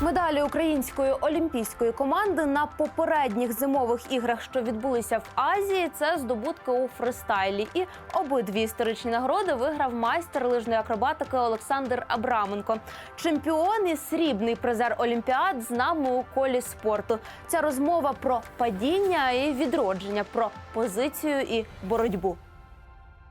Медалі української олімпійської команди на попередніх зимових іграх, що відбулися в Азії, це здобутки у фристайлі. І обидві історичні нагороди виграв майстер лижної акробатики Олександр Абраменко. Чемпіон і срібний призер Олімпіад з нами у колі спорту. Ця розмова про падіння і відродження, про позицію і боротьбу.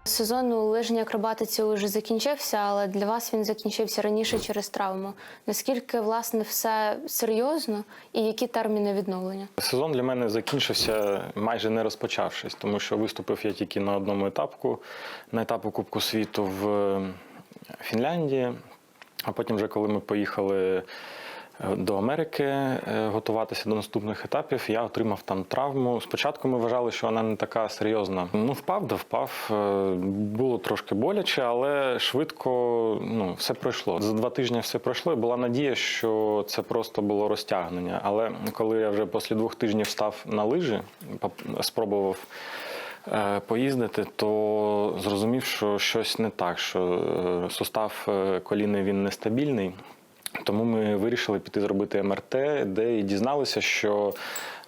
Сезон у лижній акробатиці вже закінчився, але для вас він закінчився раніше через травму. Наскільки власне все серйозно і які терміни відновлення? Сезон для мене закінчився майже не розпочавшись, тому що виступив я тільки на одному етапку, на етапу Кубку світу в Фінляндії. А потім, вже коли ми поїхали е, до Америки е, готуватися до наступних етапів, я отримав там травму. Спочатку ми вважали, що вона не така серйозна. Ну, впав, да впав. Е, Було трошки боляче, але швидко ну, все пройшло. За два тижні все пройшло, і була надія, що це просто було розтягнення. Але коли я вже після двох тижнів став на лижі, спробував е, поїздити, то зрозумів, що щось не так, що сустав коліни він нестабільний. Тому ми вирішили піти зробити МРТ, де і дізналися, що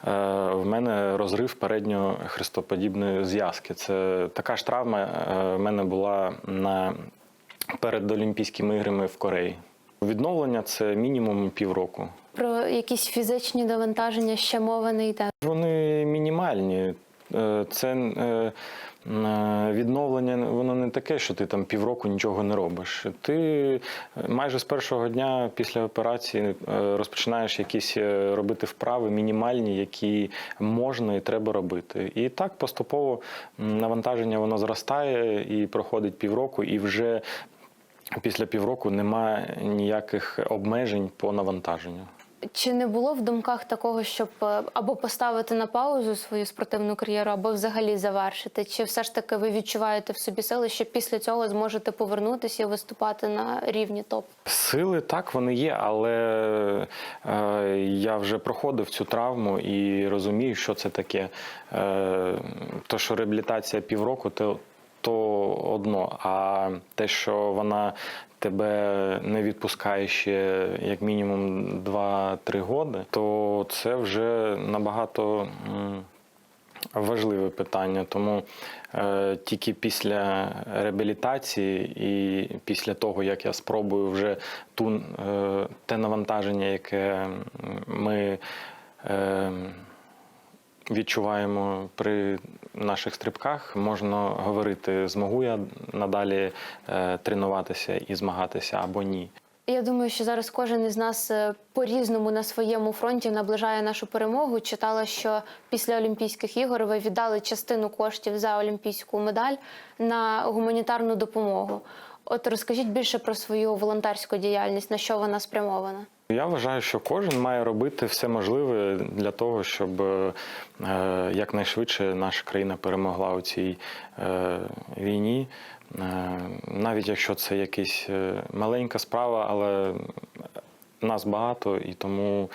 е, в мене розрив передньої хрестоподібної зв'язки. Це така ж травма е, в мене була на перед Олімпійськими іграми в Кореї. Відновлення це мінімум півроку. Про якісь фізичні навантаження ще мова не йде. Вони мінімальні. Е, Це відновлення, воно не таке, що ти там півроку нічого не робиш. Ти майже з першого дня після операції е, розпочинаєш якісь е, робити вправи мінімальні, які можна і треба робити. І так поступово навантаження воно зростає і проходить півроку, і вже після півроку немає ніяких обмежень по навантаженню. Чи не було в думках такого, щоб е, або поставити на паузу свою спортивну кар'єру, або взагалі завершити? Чи все ж таки ви відчуваєте в собі сили, що після цього зможете повернутися і виступати на рівні топ? Сили так вони є, але е, я вже проходив цю травму і розумію, що це таке. Е, то, що реабілітація півроку, то, то одно. А те, що вона тебе не відпускає ще як мінімум 2-3 роки, то це вже набагато. Важливе питання, тому е, тільки після реабілітації і після того, як я спробую вже ту, е, те навантаження, яке ми е, відчуваємо при наших стрибках, можна говорити, змогу я надалі е, тренуватися і змагатися або ні. Я думаю, що зараз кожен із нас е, по-різному на своєму фронті наближає нашу перемогу. Читала, що після Олімпійських ігор ви віддали частину коштів за олімпійську медаль на гуманітарну допомогу. От розкажіть більше про свою волонтерську діяльність, на що вона спрямована. Я вважаю, що кожен має робити все можливе для того, щоб е, якнайшвидше наша країна перемогла у цій е, війні. Е, навіть якщо це якась маленька справа, але нас багато, і тому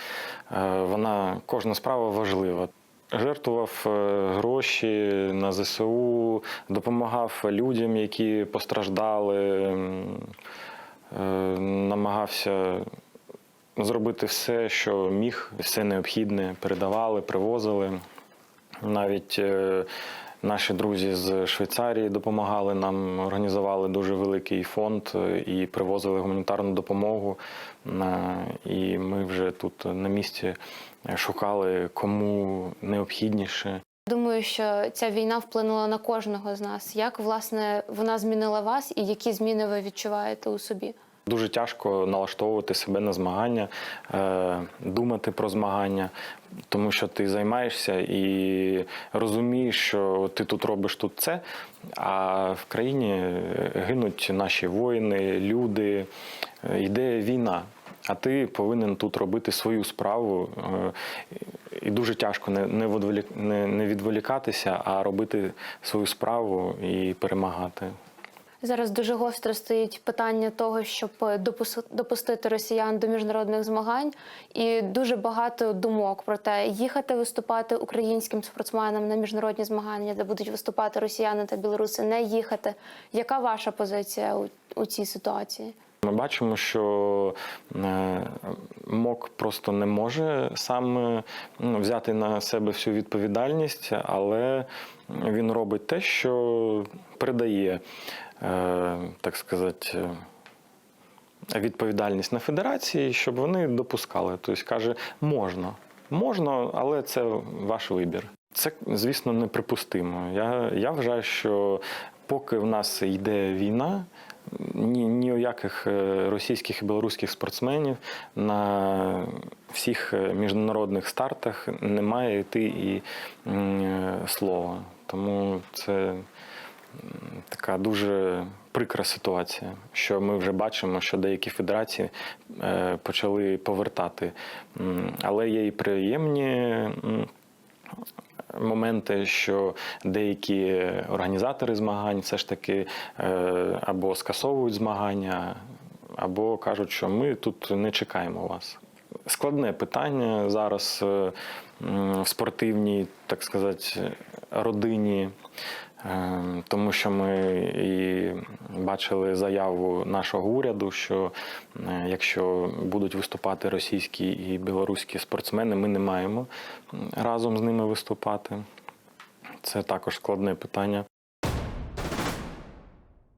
вона кожна справа важлива. Жертвував гроші на ЗСУ, допомагав людям, які постраждали, намагався зробити все, що міг, все необхідне передавали, привозили. Навіть е, наші друзі з Швейцарії допомагали нам, організували дуже великий фонд е, і привозили гуманітарну допомогу. Е, І ми вже тут на місці шукали кому необхідніше. Думаю, що ця війна вплинула на кожного з нас. Як власне вона змінила вас, і які зміни ви відчуваєте у собі? Дуже тяжко налаштовувати себе на змагання, е, думати про змагання, тому що ти займаєшся і розумієш, що ти тут робиш тут це, а в країні гинуть наші воїни, люди, е, йде війна. А ти повинен тут робити свою справу. е, І дуже тяжко не відволікатися, а робити свою справу і перемагати. Зараз дуже гостро стоїть питання того, щоб допус- допустити росіян до міжнародних змагань, і дуже багато думок про те, їхати виступати українським спортсменам на міжнародні змагання, де будуть виступати росіяни та білоруси, не їхати. Яка ваша позиція у, у цій ситуації? Ми бачимо, що е, МОК просто не може сам е, ну, взяти на себе всю відповідальність, але він робить те, що передає, е, так сказати, е, відповідальність на федерації, щоб вони допускали. Тобто каже, можна, можна, але це ваш вибір. Це, звісно, неприпустимо. Я, я вважаю, що поки в нас йде війна, ні, ні у яких е, російських і білоруських спортсменів на всіх е, міжнародних стартах не має йти і е, слова. Тому це така дуже прикра ситуація, що ми вже бачимо, що деякі федерації е, почали повертати. Але є і приємні. Моменти, що деякі організатори змагань все ж таки е, або скасовують змагання, або кажуть, що ми тут не чекаємо вас. Складне питання зараз е, в спортивній, так сказати, родині, е, тому що ми і бачили заяву нашого уряду, що е, якщо будуть виступати російські і білоруські спортсмени, ми не маємо разом з ними виступати. Це також складне питання.